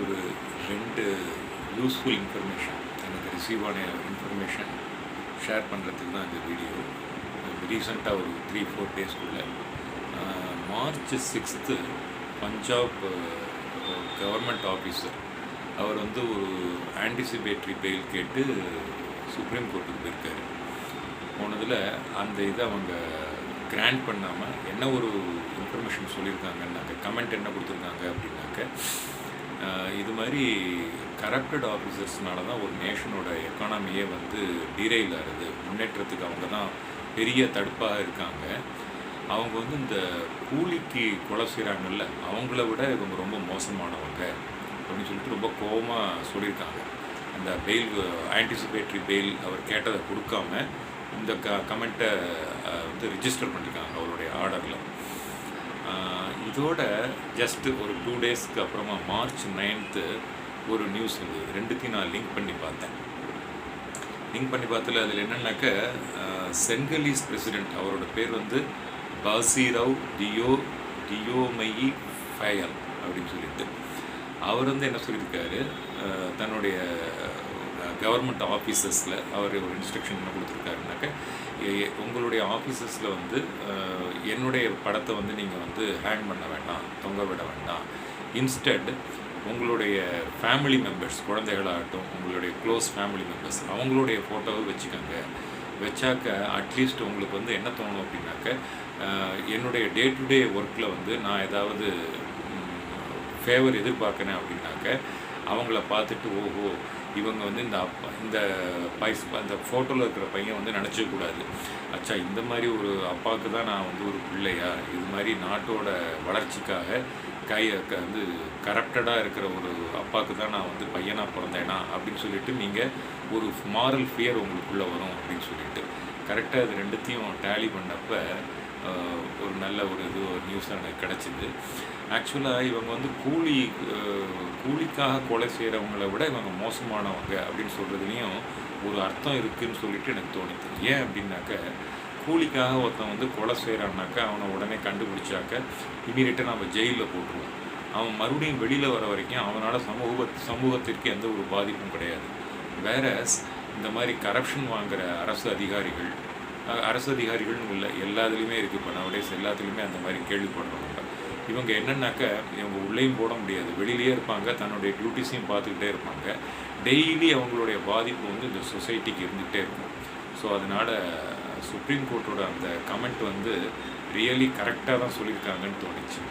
ஒரு ரெண்டு useful information எனக்கு ரிசீவ் ஆன இன்ஃபர்மேஷன் ஷேர் பண்ணுறதுக்கு தான் இந்த வீடியோ ரீசெண்டாக ஒரு த்ரீ ஃபோர் டேஸ்க்குள்ளே March sixth Punjab government officer அவர் வந்து ஒரு ஆன்டிசிபேட்டரி பெயில் கேட்டு சுப்ரீம் கோர்ட்டுக்கு போயிருக்காரு. போனதில் அந்த இதை அவங்க கிராண்ட் பண்ணாமல் என்ன ஒரு இன்ஃபர்மேஷன் சொல்லியிருக்காங்கன்னாக்க கமெண்ட் என்ன கொடுத்துருக்காங்க அப்படின்னாக்க இது மாதிரி கரப்டட் ஆஃபீஸர்ஸ்னால தான் ஒரு நேஷனோட எக்கானமியே வந்து டீரெயில் ஆகுது. முன்னேற்றத்துக்கு அவங்க தான் பெரிய தடுப்பாக இருக்காங்க. அவங்க வந்து இந்த கூலிக்கு கொலை செய்கிறாங்கல்ல அவங்கள விட இவங்க ரொம்ப மோசமானவங்க அப்படின்னு சொல்லிட்டு ரொம்ப கோபமாக சொல்லியிருக்காங்க. அந்த பெயில் ஆன்டிசிபேட்டரி பெயில் அவர் கேட்டதை கொடுக்காம இந்த க கமெண்ட்டை வந்து ரிஜிஸ்டர் பண்ணியிருக்காங்க அவருடைய ஆர்டரில் இதோட ஜஸ்ட் ஒரு டூ டேஸ்க்கு அப்புறமா மார்ச் நைன்த்து ஒரு நியூஸ் இருந்தது ரெண்டுத்தையும் நான் லிங்க் பண்ணி பார்த்தேன். லிங்க் பண்ணி பார்த்ததில் அதில் என்னென்னாக்க செங்கலீஸ் சென்கலீஸ் பிரசிடென்ட் அவரோட பேர் வந்து பாசிராவ் டியோ டியோமயி ஃபயல் அப்படின்னு சொல்லிட்டு. அவர் வந்து என்ன சொல்லியிருக்காரு? தன்னுடைய கவர்மெண்ட் ஆஃபீஸஸில் அவர் ஒரு இன்ஸ்ட்ரக்ஷன் என்ன கொடுத்துருக்காருனாக்க உங்களுடைய ஆஃபீஸஸில் வந்து என்னுடைய படத்தை வந்து நீங்கள் வந்து ஹேங் பண்ண வேண்டாம் தொங்க விட வேண்டாம். இன்ஸ்டட் உங்களுடைய ஃபேமிலி மெம்பர்ஸ் குழந்தைகளாகட்டும் உங்களுடைய க்ளோஸ் ஃபேமிலி மெம்பர்ஸ் அவங்களுடைய ஃபோட்டோவை வச்சுக்கோங்க. வச்சாக்க அட்லீஸ்ட் உங்களுக்கு வந்து என்ன தோணும் அப்படின்னாக்க என்னுடைய டே டு டே ஒர்க்கில் வந்து நான் ஏதாவது ஃபேவர் எதிர்பார்க்குறேன் அப்படின்னாக்க அவங்கள பார்த்துட்டு ஓஹோ இவங்க வந்து இந்த அப்பா இந்த பைஸ் அந்த ஃபோட்டோவில் இருக்கிற பையன் வந்து நினச்சக்கூடாது அச்சா இந்த மாதிரி ஒரு அப்பாவுக்கு தான் நான் வந்து ஒரு பிள்ளையா? இது மாதிரி நாட்டோட வளர்ச்சிக்காக கை க- வந்து கரப்டடாக இருக்கிற ஒரு அப்பாவுக்கு தான் நான் வந்து பையனாக பிறந்தேனா? அப்படின்னு சொல்லிட்டு நீங்கள் ஒரு மாரல் ஃபியர் உங்களுக்குள்ளே வரும் அப்படின்னு சொல்லிட்டு. கரெக்டாக இது ரெண்டுத்தையும் டேலி பண்ணப்போ ஒரு நல்ல ஒரு இது ஒரு நியூஸ் எனக்கு கிடச்சிது. ஆக்சுவலாக இவங்க வந்து கூலி கூலிக்காக கொலை செய்கிறவங்கள விட இவங்க மோசமானவங்க அப்படின்னு சொல்கிறதுலையும் ஒரு அர்த்தம் இருக்குதுன்னு சொல்லிட்டு எனக்கு தோணுது. ஏன் அப்படின்னாக்க கூலிக்காக ஒருத்தன் வந்து கொலை செய்கிறான்னாக்கா அவனை உடனே கண்டுபிடிச்சாக்க இமீடியட்டாக நம்ம ஜெயிலில் போட்டுருவோம். அவன் மறுபடியும் வெளியில் வர வரைக்கும் அவனால் சமூக சமூகத்திற்கு எந்த ஒரு பாதிப்பும் கிடையாது. வேற இந்த மாதிரி கரப்ஷன் வாங்குகிற அரசு அதிகாரிகள் அரசு அதிகாரிகள்னு இல்லை எல்லாத்துலேயுமே இருக்குது இப்போ நவடேஸ் எல்லாத்துலேயுமே அந்த மாதிரி கேள்விப்படுறவங்க. இவங்க என்னென்னாக்க இவங்க உள்ளேயும் போட முடியாது. வெளியிலேயே இருப்பாங்க தன்னுடைய டியூட்டிஸையும் பார்த்துக்கிட்டே இருப்பாங்க. டெய்லி அவங்களுடைய பாதிப்பு வந்து இந்த சொசைட்டிக்கு இருந்துகிட்டே இருக்கும். ஸோ அதனால் சுப்ரீம் கோர்ட்டோட அந்த கமெண்ட் வந்து ரியலி கரெக்டாக தான் சொல்லியிருக்காங்கன்னு தோணுச்சு.